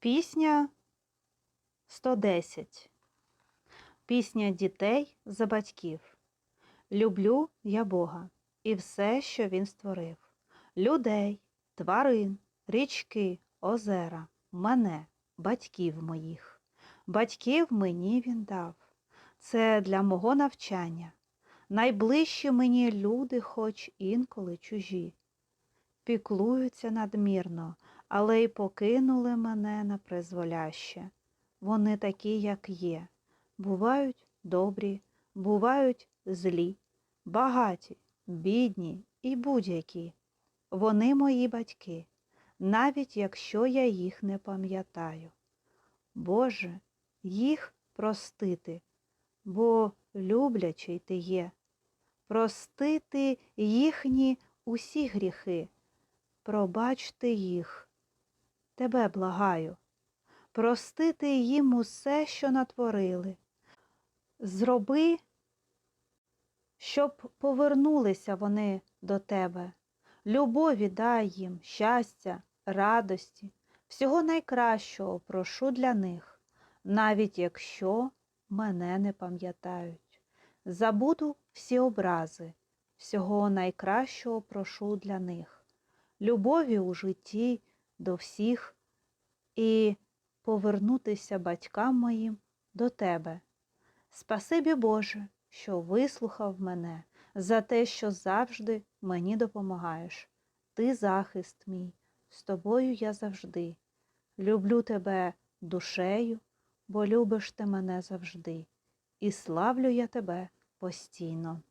Пісня 110. Пісня дітей за батьків. Люблю я Бога і все, що Він створив. Людей, тварин, річки, озера, мене, батьків моїх. Батьків мені він дав. Це для мого навчання. Найближчі мені люди, хоч інколи чужі. Піклуються надмірно, але й покинули мене на призволяще. Вони такі, як є. Бувають добрі, бувають злі, багаті, бідні і будь-які. Вони мої батьки, навіть якщо я їх не пам'ятаю. Боже, їх простити, бо люблячий ти є. Простити їхні усі гріхи. Пробачте їх. Тебе благаю. Простити їм усе, що натворили. Зроби, щоб повернулися вони до тебе. Любові дай їм, щастя, радості, всього найкращого прошу для них, навіть якщо мене не пам'ятають. Забуду всі образи, всього найкращого прошу для них, любові у житті до всіх і повернутися батькам моїм до тебе. Спасибі Боже, що вислухав мене за те, що завжди мені допомагаєш. Ти захист мій, з тобою я завжди. Люблю тебе душею, бо любиш ти мене завжди, і славлю я тебе постійно.